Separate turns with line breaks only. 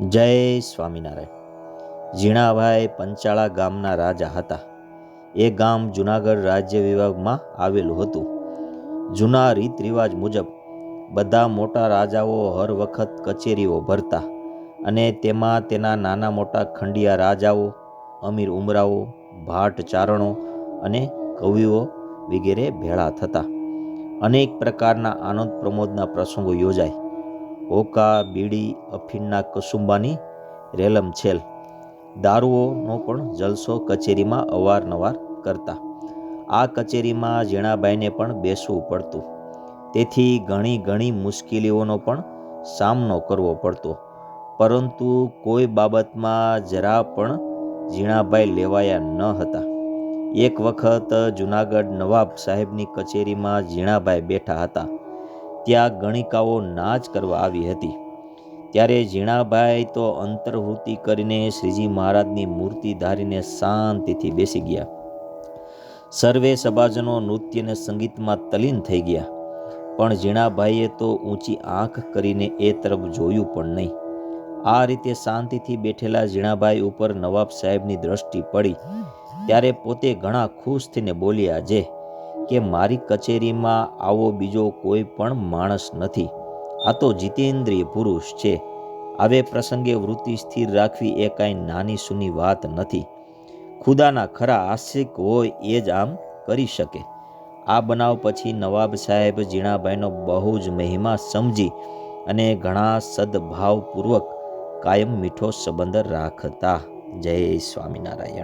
જય સ્વામિનારાયણ. ઝીણાભાઈ પંચાળા ગામના રાજા હતા. એ ગામ જુનાગઢ રાજ્ય વિભાગમાં આવેલું હતું. જૂના રીત રિવાજ મુજબ બધા મોટા રાજાઓ હર વખત કચેરીઓ ભરતા અને તેમાં તેના નાના મોટા ખંડિયા રાજાઓ, અમીર ઉમરાઓ, ભાટ ચારણો અને કવિઓ વગેરે ભેળા થતા. અનેક પ્રકારના આનંદ પ્રમોદના પ્રસંગો યોજાય. હોકા બીડી, અફીણના કસુંબાની રેલમ છેલ. દારૂઓનો પણ જલસો કચેરીમાં અવારનવાર કરતા. આ કચેરીમાં ઝીણાબાઈને પણ બેસવું પડતું. તેથી ઘણી ઘણી મુશ્કેલીઓનો પણ સામનો કરવો પડતો. પરંતુ કોઈ બાબતમાં જરા પણ ઝીણાભાઈ લેવાયા ન હતા. એક વખત જુનાગઢ નવાબ સાહેબની કચેરીમાં ઝીણાભાઈ બેઠા હતા. ત્યાં ગણિકાઓ નાચ કરવા આવી હતી. ત્યારે ઝીણાભાઈ તો અંતર્વૃત્તિ કરીને શ્રીજી મહારાજની મૂર્તિ ધારીને શાંતિથી બેસી ગયા. સર્વે સભાજનો નૃત્ય અને સંગીતમાં તલીન થઈ ગયા. પણ ઝીણાભાઈએ તો ઊંચી આંખ કરીને એ તરફ જોયું પણ નહીં. આ રીતે શાંતિથી બેઠેલા ઝીણાભાઈ ઉપર નવાબ સાહેબની દ્રષ્ટિ પડી. ત્યારે પોતે ઘણા ખુશ થઈને બોલ્યા, જે કે મારી કચેરીમાં આવો બીજો કોઈ પણ માણસ નથી. આ તો જીતેન્દ્રિય પુરુષ છે. આવે પ્રસંગે વૃત્તિ સ્થિર રાખવી એ કાંઈ નાની સૂની વાત નથી. ખુદાના ખરા આશિક હોય એ જ આમ કરી શકે. આ બનાવ પછી નવાબ સાહેબ ઝીણાભાઈનો બહુ જ મહિમા સમજી અને ઘણા સદભાવપૂર્વક કાયમ મીઠો સંબંધ રાખતા. જય સ્વામિનારાયણ.